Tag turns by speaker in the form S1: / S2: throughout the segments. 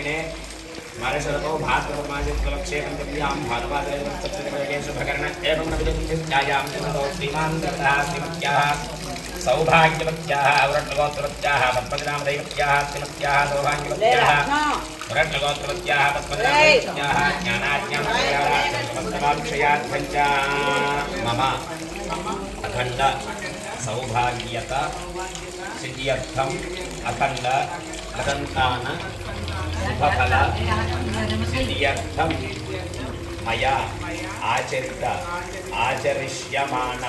S1: संवत्सरे दक्षिणादिने स्मारशरतो भाद्रपमासित्वलक्षे पञ्चम्यां भानुवादे सप्ततिवर्गे शुभकर्ण एवं नवजन्त्यायां जन्मतो श्रीमान् दत्तः श्रीमत्याः सौभाग्यवत्याः वृट्टगोत्रवत्याः पद्मजनामदैवत्याः श्रीमत्याः सौभाग्यवत्याः वृट्टगोत्रवत्याः पद्मजनामदैवत्याः ज्ञानाज्ञानक्षयार्थं च मम अखण्ड सौभाग्यत सिद्ध्यर्थम् अखण्ड अदन्तान సఫల సిద్ధ్యర్థం మయా ఆచరిత ఆచరిష్యమాణ.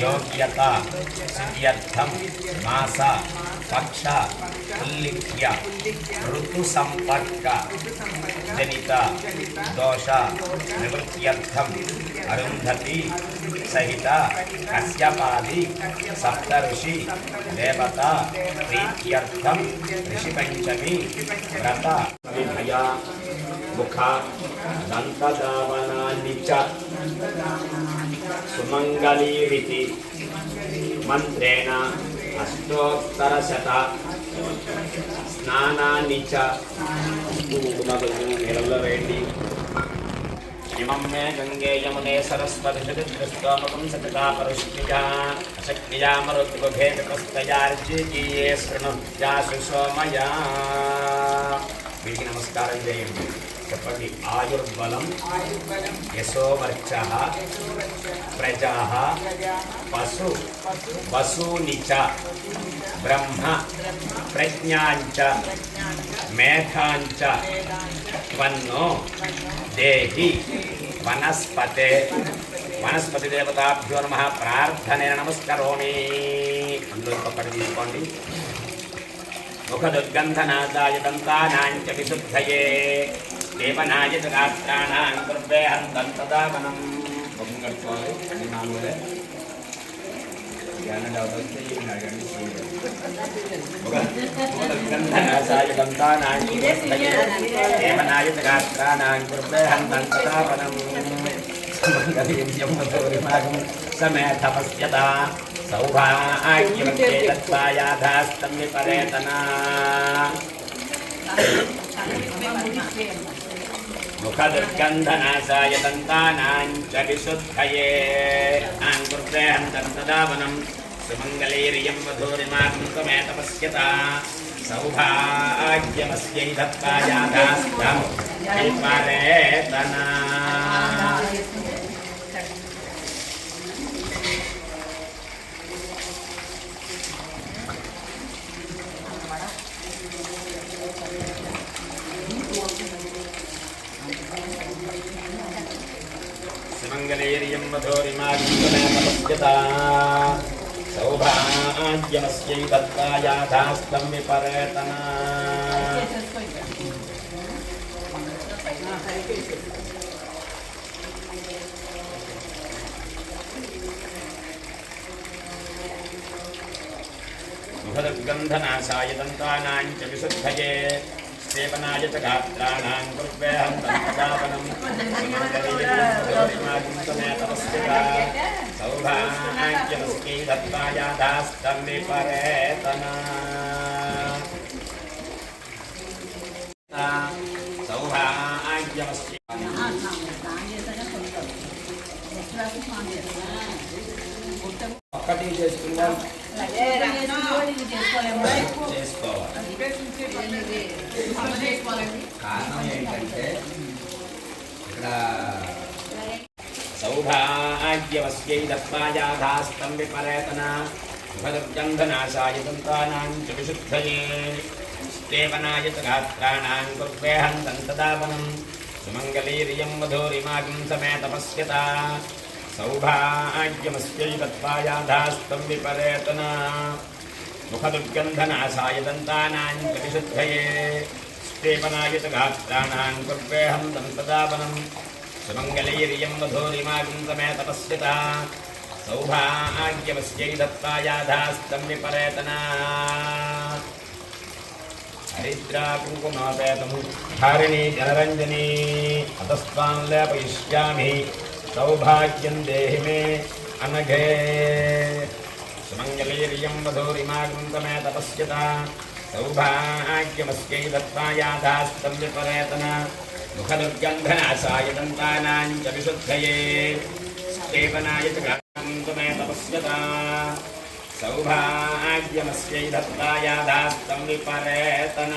S1: योग्यता, सिद्ध्यर्थं मास, पक्ष, उल्लिख्य, ऋतुसम्पर्क, जनित, दोष निवृत्त्यर्थम् अरुन्धति, सहित कश्यपादि सप्तऋषि, देवता, प्रीत्यर्थं ऋषिपञ्चमी, व्रत विभया मुख, दन्तदावनानि च। सुमङ्गलीरिति मन्त्रेण अष्टोत्तरशत स्नानानि च నీళ్ళల్లో వేయండి ఇమం మే గంగే యమునే సరస్వతి దృష్టోమకం సతతా పరుష్క్రియా అశక్రియా మరుద్భేదస్తయార్జీయే శృణుజాసు సోమయా వీటికి నమస్కారం చేయండి చెప్పండి. ఆయుర్బలం యశోవర్చ ప్రజా పశు వసూని చ బ్రహ్మ ప్రజ్ఞాంచ మేఘాంచ త్వన్నో దేహి వనస్పతే వనస్పతి దేవతాభ్యో నమ ప్రార్థనే నమస్కరోమి. అందులో ఒక్కటి తీసుకోండి. ముఖ దుర్గంధనాదాయ దంతానాంచ విశుద్ధయే. देवनायतगात्राणां कृपेऽहं तन्तदामनं भङ्गत्वाय हरिमाङ्गले ായതഗാത്രാണാം കൃപേഹം തന്തതാപനം സമേ തപസ്യത സൗഭാഗ്യമേതത്വായാധാസ്തം വിപരേതന అడగండి గంధనాశాయ దంతానాం విశుద్ధయే దేవనాయ రాత్రాణాం కృపేహం దంతదావనం మంగళీర్యముదౌరిమాగం సమేధపశ్యత సౌభాగ్యవత్తే తత్వాయాధాస్తం విపరేతనా ముఖదుర్గంధనాశాయ దంతానాం చ విశుద్ధయే ఆంగుర్దేహం దంతదావనం సుమంగళైరియం వధూరిమాగం త్వమేతపశ్యత సౌభాగ్యమస్యై చ విశుద్ధయే సేవనాయ చ గాత్రాణాం కుర్వేహం దంతదావనం సౌభాగ్యమస్కై దత్తాయాదాస్తం విపరేతనా సౌభాగ్యమస్కై ఒక్కటి చేసుకుందాం చేసుకోవాలి
S2: కారణం ఏంటంటే ఇక్కడ
S1: సౌభాగ్యవస్యై దత్తాయాధాస్తం విపరేతన శుభదుర్గంధనాశాయ దంతానాం చ విశుద్ధయే. దేవనాయ చ గాత్రాణాం కుర్వేహం దంతదావనం సుమంగళీరియం వధూరిమాగం సమేత పశ్యత సౌభాగ్యమస్యై దత్తాయాధాస్తం విపరేతన ముఖదుర్గంధనాశాయ దంతానాం చ देवनायितगात्राणां कुर्वेऽहं तं सदावनं सुमङ्गलैर्यं वधूरिमागं समे तपस्विता सौभाग्यमस्यै दत्ता याधास्तं विपरेतना हरिद्रा कुङ्कुमापेतं धारिणी जनरञ्जनी अतस्त्वां लेपयिष्यामि सौभाग्यं देहि मे अनघे सुमङ्गलैर्यं वधूरिमागं समे तपस्विता సౌభాగ్యమస్యై దత్తాయాధాస్తవ్యపరేతన ముఖదుర్గంధనాశాయదంతానాంచ విశుద్ధయే. సేవనాయ చమే తపస్యత. సౌభాగ్యమస్యై దత్తాయాధాస్తం విపరేతన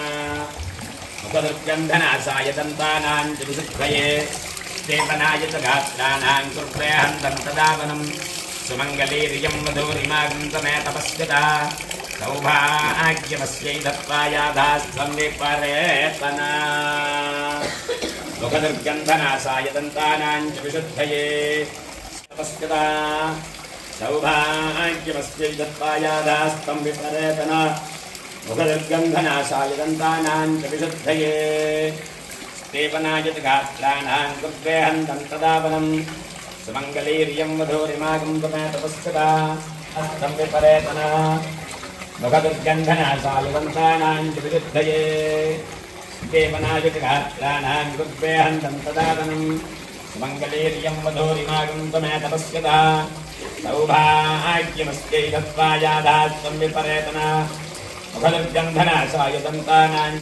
S1: ముఖదుర్గంధనాశాయ దంతానాంచ విశుద్ధయే. సేవనాయ చ గాత్రాణాం కృప్రేహంతం తదావనం. సుమంగళీరియం వధూరిమాగం తమే తపస్యత. సౌభాగ్యమస్యై దత్తాయాధాస్తన్నిపరేతన దుఃఖదుర్గంధనాశాయ దంతానాంచ విశుద్ధయే తపస్కృత సౌభాగ్యమస్యై దత్తాయాధాస్తం విపరేతన ముఖదుర్గంధనాశాయ దంతానాంచ విశుద్ధయే దేవనాయత్ గాత్రాణాం గుర్వేహంతం తదావనం సుమంగళీర్యం వధూరిమాగం తపస్కృత హస్తం విపరేతన देवनाय च गात्राणां कृत्वेऽहं दन्तदावनं सुमङ्गलीर्यं वधूरिमागं तमे तपस्यता हस्तं विपरेतना मुखदुर्गन्धनाशाय दन्तानां च विशुद्धये देवनाय च गात्राणां कृत्वेऽहं दन्तदावनं सुमङ्गलीर्यं वधूरिमागं तमे तपस्यता सौभाग्यमस्यै दत्त्वायाधास्तं विपरेतना मुखदुर्गन्धनाशाय दन्तानां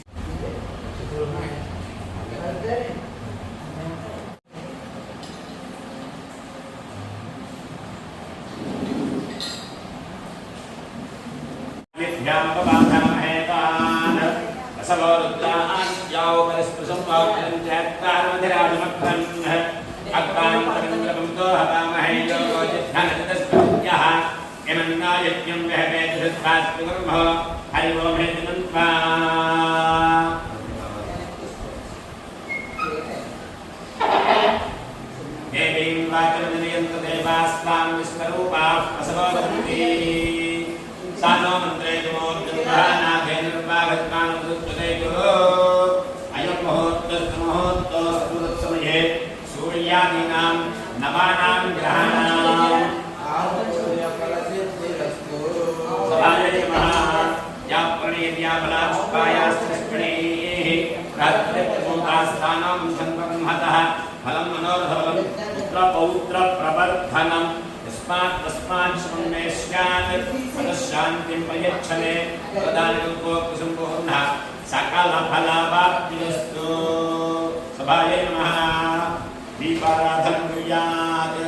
S1: सवरुद्धान् यौपरिस्पृशं वाक्यं चत्वारोधिराजमध्वन्यः अक्रान्तरङ्गं तो हवामहे योगोजिद्धनस्तस्पत्यः यमन्ना यज्ञं वहवे दृष्टास्तुगुर्मः हरि ओं हेतुनं त्वा देवीं वाचमजनयन्त देवास्तां विश्वरूपाः प्रसवदन्ति सा नो मन्त्रे जमोर्जन्ता नागेन्द्रपाभत्मानुसूत्र अयं मुहूर्तमहूर्तसमये सूर्यादीनां नवानां ग्रहाणां। या प्रणेर्या बलात्पायास्तृष्पणेः रात्रिप्रभूतास्थानं जन्मब्रह्मतः फलं मनोर्भवं पुत्रपौत्रप्रवर्धनम् तस्मात् तस्मात् शृण्मे स्यात् ततः शान्तिं प्रयच्छने तदानीं को कुसुम्बोर्णः सकलफलवाप्तिरस्तु सभायै नमः दीपाराधनं कुर्यात्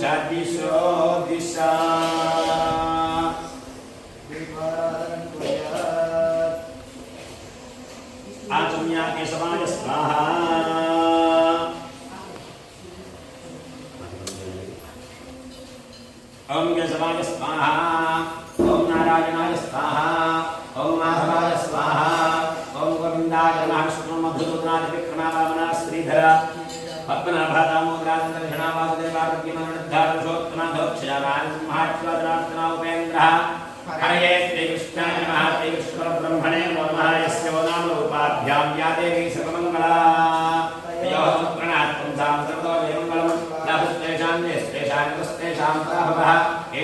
S1: चादिशो दिशा आचम्या वेङ्कटेशवाय स्वाहा ओम नारायणाय स्वाहा ओम माधवाय स्वाहा ॐ गोविन्दाय महाविष्णु मधुसूदनाय विक्रमावामना श्रीधर पद्मनाभा दामोदराजन्द्रघणावासुदेवारुद्धिमानोद्धारशोत्तनाथोक्षरामाहात्वादनाथनाउपेन्द्रः हरये श्रीकृष्णाय नमः श्रीकृष्णब्रह्मणे नमः यस्य वो नाम रूपाभ्यां या देवी सर्वमङ्गला योगप्रणात्पुंसां सर्वतो एवं बलम् न पुस्तेषां यस्तेषां पुस्तेषां प्राभवः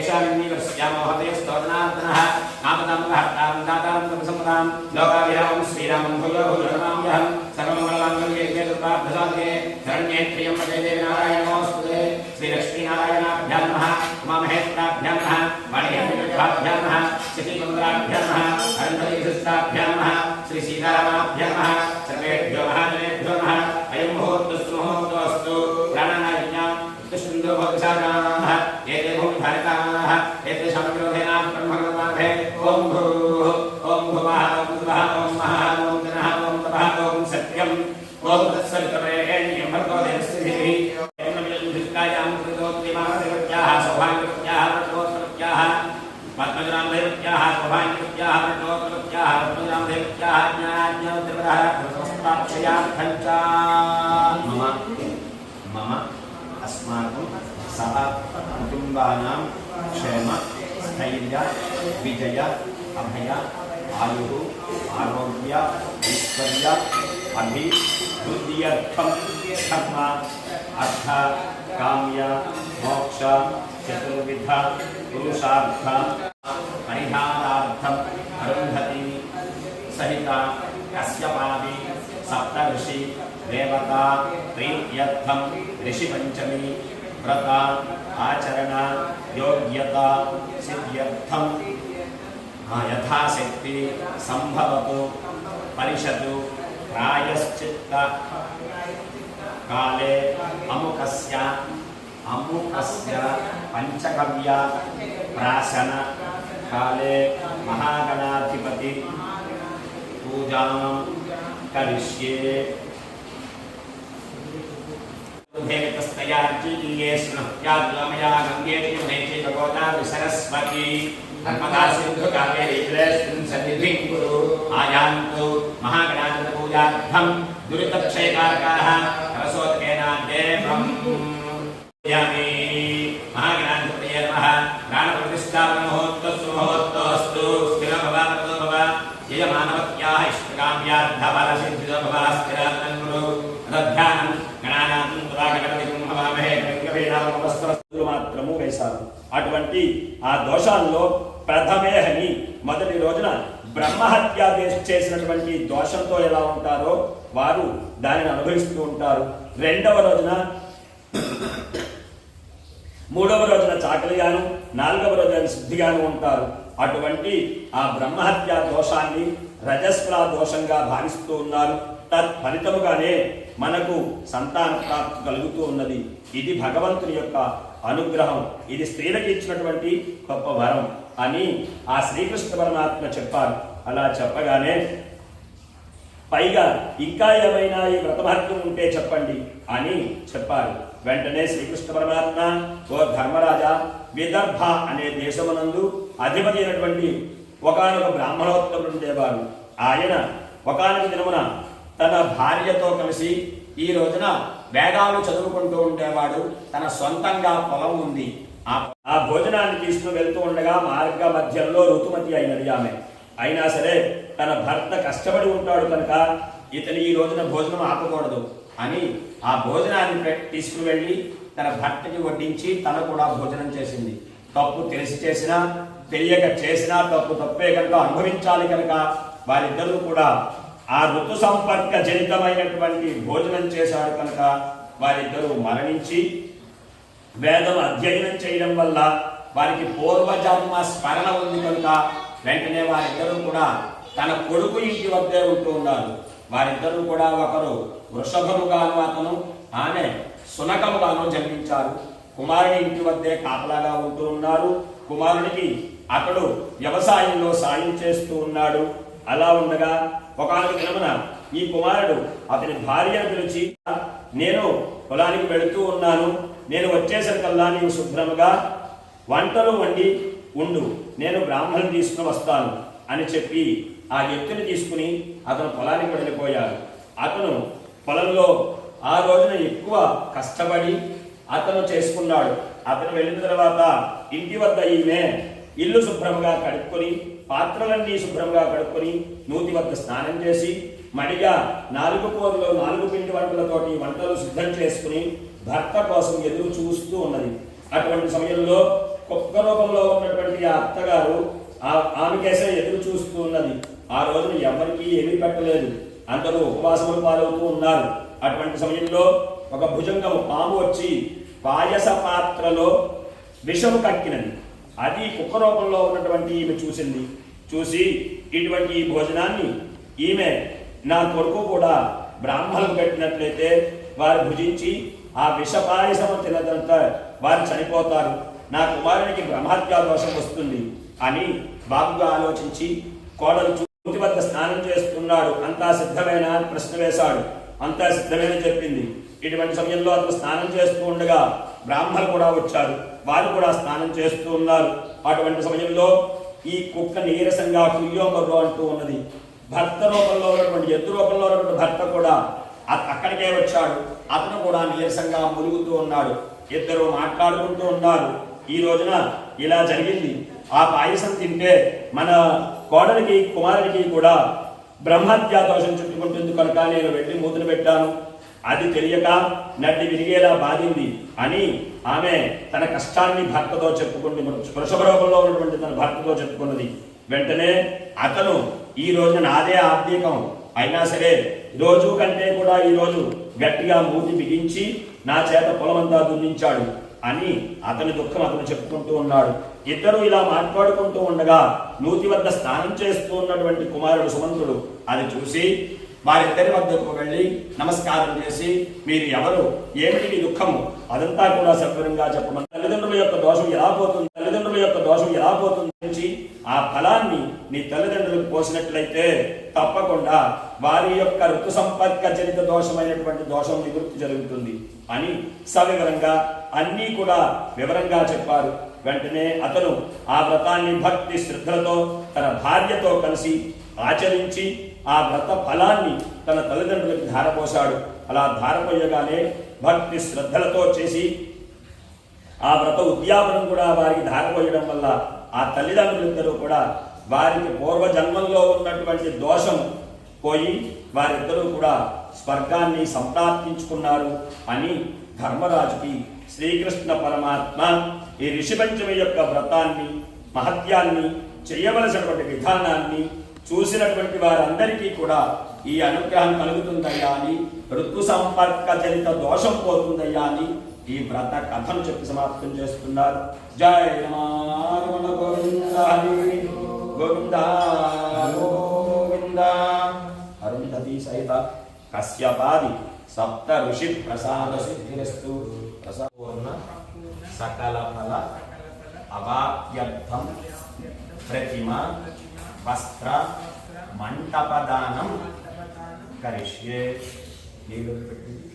S1: येषामिन्नीवर्ष्यामोहते स्तोदनार्दनः नामदामहर्तारं दातारं तमसम्पदां लोकाभिरामं श्रीरामं भूयो भूयो नमाम्यहं सर्वमङ्गलमाङ्गल्ये ये दुर्गाभ्यसाध्ये शरण्ये त्र्यम्बके देवी नारायणोऽस्तुते श्रीलक्ष्मीनारायणाभ्यां नमः उमामहेश्वराभ्यां नमः वाणिज्यभ्यां नमः शशीमङ्गलाभ्यां नमः अरण्यविशिष्टाभ्यां नमः श्रीसीतारामाभ्यां नमः सर्वेभ्यो महाजनेभ्यो नमः अयं मुहूर्तस्तु मुहूर्तोऽस्तु प्राणानायज्ञा उत्तिष्ठन्तो भवसागाः एते भूमिधारकाः एतेषां ॐ भूः ॐ भुवः ॐ भुवः ॐ महः ॐ जनः ॐ तपः ॐ सत्यम्। ॐ तत्सवितरेण्यं भर्गो देवस्थितिः सौभाग्यवत्याः व्रतोत्तरत्याः पद्मजनामदेवत्याः सौभाग्यवत्याः व्रतोत्तरत्याः पद्मजनामदेवत्याः ज्ञाज्ञोत्तरः प्रशस्ताक्षयार्थं मम मम, अस्माकं सह कुटुम्बानां क्षेम स्थर्य विजय अभय आयु आरोग्य ऐश्वर्य अभिधर्म अर्थ काम्य मोक्ष चतुर्विध पुरुषार्थ परिहाराथम सहिता कश्यपादी सप्तषि देवता प्रीत्यर्थम ऋषिपंचमी व्रता ఆచరణ యోగ్యత సిద్ధ్యర్థం యథాశక్తి సంభవతు పరిషతు ప్రాయశ్చిత్త కాలే అముకస్య అముకస్య పంచకవ్య ప్రాశన కాలే మహాగణాధిపతి పూజాం కరిష్యే सरस्वती नर्मदा सिंधु कावेरीश्वरेस्मिन् सन्निधिं कुरु। आयान्तु महागणाधिपूजार्थं दुरितक्षयकारकाः करसोत्केनाद्येवम् यामि महागणाधिपतये नमः। प्राणप्रतिष्ठापनमहोत्तस्तु महोत्तोऽस्तु स्थिरो भव। मतो भव यय मानवत्याः इष्टकाम्यार्थफलसिद्धिरो भव स्थिरात्मन् कुरु। तद्भ्या ఆ దోషాల్లో ప్రథమేహని మొదటి రోజున బ్రహ్మహత్య చేసినటువంటి దోషంతో ఎలా ఉంటారో వారు దానిని అనుభవిస్తూ ఉంటారు. రెండవ రోజున మూడవ రోజున చాకలిగాను నాలుగవ రోజున శుద్ధిగాను ఉంటారు. అటువంటి ఆ బ్రహ్మహత్య దోషాన్ని రజస్వల దోషంగా భావిస్తూ ఉన్నారు. తత్ఫలితముగానే మనకు సంతాన ప్రాప్తి కలుగుతూ ఉన్నది. ఇది భగవంతుని యొక్క అనుగ్రహం. ఇది స్త్రీలకు ఇచ్చినటువంటి గొప్ప వరం. అని ఆ శ్రీకృష్ణ పరమాత్మ చెప్పారు. అలా చెప్పగానే పైగా ఇంకా ఏమైనా ఈ వ్రతమహత్యం ఉంటే చెప్పండి అని చెప్పారు. వెంటనే శ్రీకృష్ణ పరమాత్మ ఓ ధర్మరాజా విదర్భ అనే దేశమునందు అధిపతి అయినటువంటి ఒకనొక బ్రాహ్మణోత్తముడు ఉండేవాడు. ఆయన ఒకనొక దినమున తన భార్యతో కలిసి ఈ రోజున వేదాలు చదువుకుంటూ ఉండేవాడు తన సొంతంగా పొలం ఉంది. ఆ భోజనాన్ని తీసుకుని వెళ్తూ ఉండగా మార్గ మధ్యంలో ఋతుమతి అయినది ఆమె. అయినా సరే తన భర్త కష్టపడి ఉంటాడు కనుక ఇతని ఈ రోజున భోజనం ఆపకూడదు అని ఆ భోజనాన్ని తీసుకుని వెళ్ళి తన భర్తకి వడ్డించి తన కూడా భోజనం చేసింది. తప్పు తెలిసి చేసినా తెలియక చేసినా తప్పు తప్పే కనుక అనుభవించాలి కనుక వారిద్దరూ కూడా ఆ ఋతు సంపర్క జనితమైనటువంటి భోజనం చేశారు కనుక వారిద్దరూ మరణించి వేదం అధ్యయనం చేయడం వల్ల వారికి పూర్వజన్మ స్మరణ ఉంది కనుక వెంటనే వారిద్దరూ కూడా తన కొడుకు ఇంటి వద్దే ఉంటూ ఉన్నారు. వారిద్దరూ కూడా ఒకరు వృషభముగాను అతను ఆమె సునకముగాను జన్మించారు. కుమారుని ఇంటి వద్దే కాపలాగా ఉంటూ ఉన్నారు. కుమారునికి అతడు వ్యవసాయంలో సాయం చేస్తూ ఉన్నాడు. అలా ఉండగా ఒకనొక దినమున ఈ కుమారుడు అతని భార్యను పిలిచి నేను పొలానికి వెళుతూ ఉన్నాను. నేను వచ్చేసరికల్లా నీవు శుభ్రముగా వంటలు వండి ఉండు. నేను బ్రాహ్మణుని తీసుకుని వస్తాను అని చెప్పి ఆ ఎత్తుని తీసుకుని అతను పొలానికి వెళ్ళిపోయాడు. అతను పొలంలో ఆ రోజున ఎక్కువ కష్టపడి అతను చేసుకున్నాడు. అతను వెళ్ళిన తర్వాత ఇంటి వద్ద ఈమె ఇల్లు శుభ్రంగా కడుక్కొని పాత్రలన్నీ శుభ్రంగా కడుక్కొని నూతి వద్ద స్నానం చేసి మడిగా నాలుగు కూరలో నాలుగు పిండి వంటలతోటి వంటలు సిద్ధం చేసుకుని భర్త కోసం ఎదురు చూస్తూ ఉన్నది. అటువంటి సమయంలో కుక్క రూపంలో ఉన్నటువంటి ఆ అత్తగారు ఆ ఆమెకేసే ఎదురు చూస్తూ ఉన్నది. ఆ రోజున ఎవరికీ ఏమీ పెట్టలేదు. అందరూ ఉపవాసములు పాలవుతూ ఉన్నారు. అటువంటి సమయంలో ఒక భుజంగం పాము వచ్చి పాయస పాత్రలో విషము కక్కినది. అది కుక్క రూపంలో ఉన్నటువంటి ఈమె చూసింది. చూసి ఇటువంటి ఈ భోజనాన్ని ఈమె నా కొడుకు కూడా బ్రాహ్మణులకు పెట్టినట్లయితే వారు భుజించి ఆ విషపాయసము తినదంతా వారు చనిపోతారు. నా కుమారునికి బ్రహ్మత్యా దోషం వస్తుంది. అని బాబుగా ఆలోచించి కోడలు చూతి వద్ద స్నానం చేస్తున్నాడు. అంతా సిద్ధమైన? అని ప్రశ్న వేశాడు. అంతా సిద్ధమైన చెప్పింది. ఇటువంటి సమయంలో అతను స్నానం చేస్తూ ఉండగా బ్రాహ్మలు కూడా వచ్చారు. వారు కూడా స్నానం చేస్తూ ఉన్నారు. అటువంటి సమయంలో ఈ కుక్క నీరసంగా కుయ్యోమర్రు అంటూ ఉన్నది. భర్త రూపంలో ఉన్నటువంటి ఎద్దు రూపంలో ఉన్నటువంటి భర్త కూడా అక్కడికే వచ్చాడు. అతను కూడా నీరసంగా మురుగుతూ ఉన్నాడు. ఇద్దరు మాట్లాడుకుంటూ ఉన్నారు. ఈ రోజున ఇలా జరిగింది. ఆ పాయసం తింటే మన కోడలికి కుమారుడికి కూడా బ్రహ్మత్యా దోషం చుట్టుకుంటుంది. కనుక నేను వెళ్ళి మూతలు పెట్టాను. అది తెలియక నడ్డి విరిగేలా బాధింది అని ఆమె తన కష్టాన్ని భర్తతో చెప్పుకుంటూ వృషభ రూపంలో ఉన్నటువంటి తన భర్తతో చెప్పుకున్నది. వెంటనే అతను ఈ రోజు నాదే ఆర్థికం. అయినా సరే రోజు కంటే కూడా ఈరోజు గట్టిగా మూతి బిగించి నా చేత పొలమంతా దున్నించాడు అని అతని దుఃఖం అతను చెప్పుకుంటూ ఉన్నాడు. ఇద్దరు ఇలా మాట్లాడుకుంటూ ఉండగా నూతి వద్ద స్నానం చేస్తూ ఉన్నటువంటి కుమారుడు సుమంతుడు అది చూసి వారిద్దరి వద్దకు వెళ్ళి నమస్కారం చేసి మీరు ఎవరు? ఏమిటి మీ దుఃఖము? అదంతా కూడా సత్వరంగా చెప్పమని తల్లిదండ్రుల యొక్క దోషం ఎలా పోతుంది? తల్లిదండ్రుల యొక్క దోషం ఎలా పోతుంది నుంచి ఆ ఫలాన్ని నీ తల్లిదండ్రులకు పోసినట్లయితే తప్పకుండా వారి యొక్క ఋతు సంపర్క జనిత దోషమైనటువంటి దోషం నివృత్తి జరుగుతుంది అని సవివరంగా అన్నీ కూడా వివరంగా చెప్పారు. వెంటనే అతను ఆ వ్రతాన్ని భక్తి శ్రద్ధలతో తన భార్యతో కలిసి ఆచరించి ఆ వ్రత ఫలాన్ని తన తల్లిదండ్రులకు ధారపోశాడు. అలా ధారపోయగానే భక్తి శ్రద్ధలతో చేసి ఆ వ్రత ఉద్యాపనం కూడా వారికి ధారపోయడం వల్ల ఆ తల్లిదండ్రులిద్దరూ కూడా వారికి పూర్వ జన్మంలో ఉన్నటువంటి దోషం పోయి వారిద్దరూ కూడా స్వర్గాన్ని సంప్రాప్తించుకున్నారు అని ధర్మరాజుకి శ్రీకృష్ణ పరమాత్మ ఈ ఋషిపంచమి యొక్క వ్రతాన్ని మహత్యాన్ని చేయవలసినటువంటి విధానాన్ని చూసినటువంటి వారందరికీ కూడా ఈ అనుగ్రహం కలుగుతుందయ్యా అని ఋతు సంపర్క జనిత దోషం పోతుందయ్యా అని ఈ వ్రత కథను చెప్పి సమాప్తం చేస్తున్నారు. జయ రమణ గోవింద హరి గోవింద గోవింద. అరుంధతి సహిత కశ్యపాది సప్త ఋషి ప్రసాద సిద్ధిరస్తు ప్రసపూర్ణ సకల ఫల అవాప్యర్థం ప్రతిమ వస్త్ర మంటపదానం కరిష్యే. నీళ్ళు పెట్టింది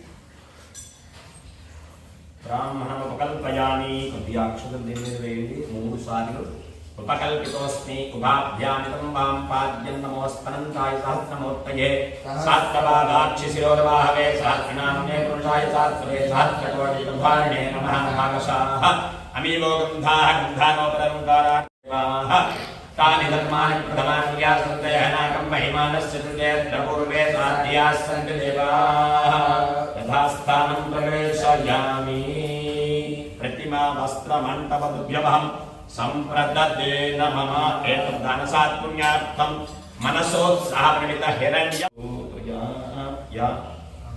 S1: బ్రాహ్మణం ఉపకల్పయాని కొద్దిగా అక్షరం దీని మీద వేయండి. మూడు సార్లు. ఉపకల్పితోస్మి ఉభాభ్యామితం వాం పాద్యం నమోస్పనంతాయ సహస్రమూర్తయే సాత్రపాదాక్షి శిరోర్వాహవే సాత్రినామ్నే పురుషాయ సాత్వే సాత్రకోటి బ్రహ్మాణే నమః భాగశాః. అమీవో గంధాః గంధానోపరంకారాः तानि धर्माणि प्रथमानि व्यासन्तयनाकं महिमानस्य तृतीयत्र पूर्वे साध्याः सन्ति देवाः यथा स्थानं प्रवेशयामि प्रतिमा वस्त्रमण्टपदुभ्यमहं सम्प्रदते न मम एतद्दानसात् पुण्यार्थं मनसोत्साहप्रणितहिरण्य या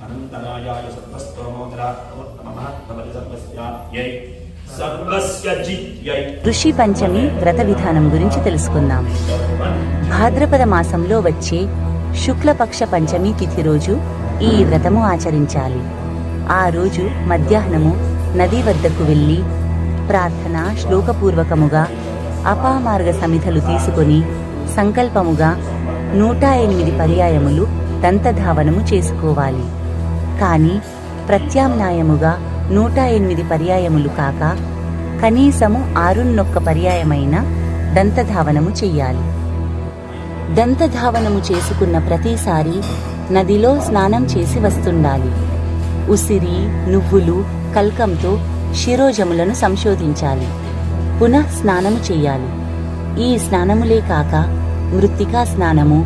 S1: अनन्तरायाय सर्वस्तोमोदरात्मोत्तमः सर्वस्यायै सर्वस्य जित्यै
S3: ఋషి పంచమి వ్రత విధానం గురించి తెలుసుకుందాం. భాద్రపద మాసంలో వచ్చే శుక్లపక్ష పంచమి తిథి రోజు ఈ వ్రతము ఆచరించాలి. ఆ రోజు మధ్యాహ్నము నది వద్దకు వెళ్ళి ప్రార్థన శ్లోకపూర్వకముగా అపామార్గ సమిధలు తీసుకొని సంకల్పముగా నూట ఎనిమిది పర్యాయములు దంతధావనము చేసుకోవాలి. కానీ ప్రత్యామ్నాయముగా నూట ఎనిమిది పర్యాయములు కాక కనీసము ఆరున్నొక్క పర్యాయమైన దంతధావనము చెయ్యాలి. దంతధావనము చేసుకున్న ప్రతిసారి నదిలో స్నానం చేసి వస్తుండాలి. ఉసిరి నువ్వులు కల్కంతో శిరోజములను సంశోధించాలి. పునః స్నానము చెయ్యాలి. ఈ స్నానములే కాక మృత్తికా స్నానము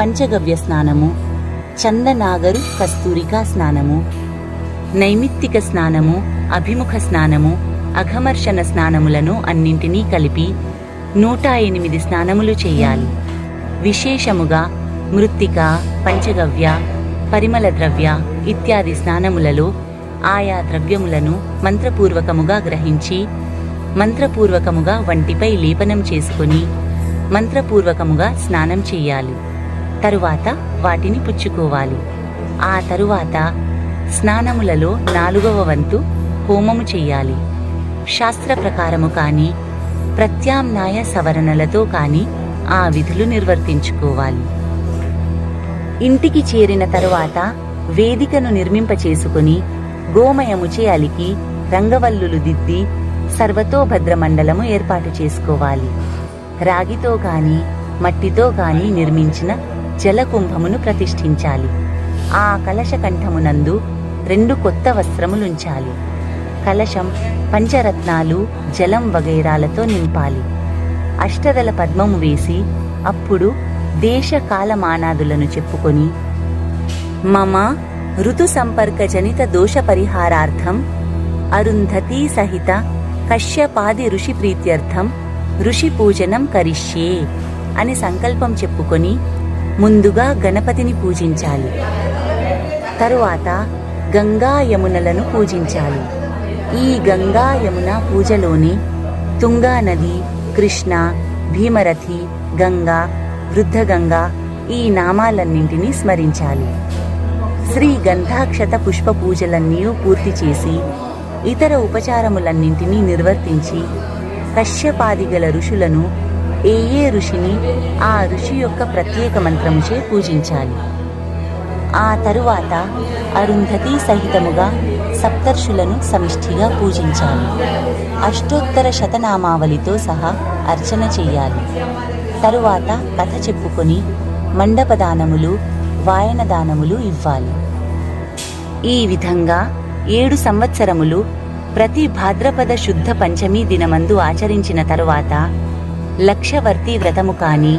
S3: పంచగవ్య స్నానము చందనాగరు కస్తూరికా స్నానము నైమిత్తిక స్నానము అభిముఖ స్నానము అఘమర్షణ స్నానములను అన్నింటినీ కలిపి నూట ఎనిమిది స్నానములు చేయాలి. విశేషముగా మృత్తిక పంచగవ్య పరిమళ ద్రవ్య ఇత్యాది స్నానములలో ఆయా ద్రవ్యములను మంత్రపూర్వకముగా గ్రహించి మంత్రపూర్వకముగా వంటిపై లేపనం చేసుకొని మంత్రపూర్వకముగా స్నానం చేయాలి. తరువాత వాటిని పుచ్చుకోవాలి. ఆ తరువాత స్నానములలో నాలుగవ వంతు హోమము చెయ్యాలి శాస్త్ర ప్రకారము కాని ప్రత్యామ్నాయ సవరణలతో కాని ఆ విధులు నిర్వర్తించుకోవాలి. ఇంటికి చేరిన తరువాత వేదికను నిర్మింపచేసుకుని గోమయముచే అలికి రంగవల్లులు దిద్ది సర్వతోభద్ర మండలము ఏర్పాటు చేసుకోవాలి. రాగితో కాని మట్టితో కాని నిర్మించిన జలకుంభమును ప్రతిష్ఠించాలి. ఆ కలశకంఠమునందు రెండు కొత్త వస్త్రములుంచాలి. కలశం పంచరత్నాలు జలం వగైరాలతో నింపాలి. అష్టదల పద్మము వేసి అప్పుడు దేశ కాలమానాదులను చెప్పుకొని మమ ఋతు సంపర్క జనిత దోష పరిహారార్థం అరుంధతీ సహిత కశ్యపాది ఋషి ప్రీత్యర్థం ఋషి పూజనం కరిష్యే అని సంకల్పం చెప్పుకొని ముందుగా గణపతిని పూజించాలి. తరువాత గంగా యమునలను పూజించాలి. ఈ గంగా యమున పూజలోని తుంగా నది కృష్ణ భీమరథి గంగా వృద్ధగంగా ఈ నామాలన్నింటినీ స్మరించాలి. శ్రీ గంధాక్షత పుష్ప పూజలన్నీ పూర్తి చేసి ఇతర ఉపచారములన్నింటినీ నిర్వర్తించి కశ్యపాదిగల ఋషులను ఏ ఏ ఋషిని ఆ ఋషి యొక్క ప్రత్యేక మంత్రముచే పూజించాలి. ఆ తరువాత అరుంధతి సహితముగా సప్తర్షులను సమిష్టిగా పూజించాలి. అష్టోత్తర శతనామావళితో సహా అర్చన చేయాలి. తరువాత కథ చెప్పుకొని మండపదానములు వాయనదానములు ఇవ్వాలి. ఈ విధంగా ఏడు సంవత్సరములు ప్రతి భాద్రపద శుద్ధ పంచమి దినమందు ఆచరించిన తరువాత లక్షవర్తి వ్రతము కాని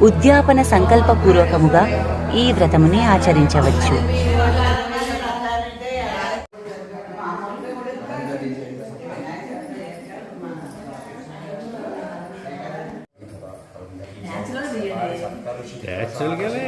S3: ఉద్యాపన సంకల్పపూర్వకముగా ఈ వ్రతముని ఆచరించవచ్చు.
S4: యాక్చువల్గానే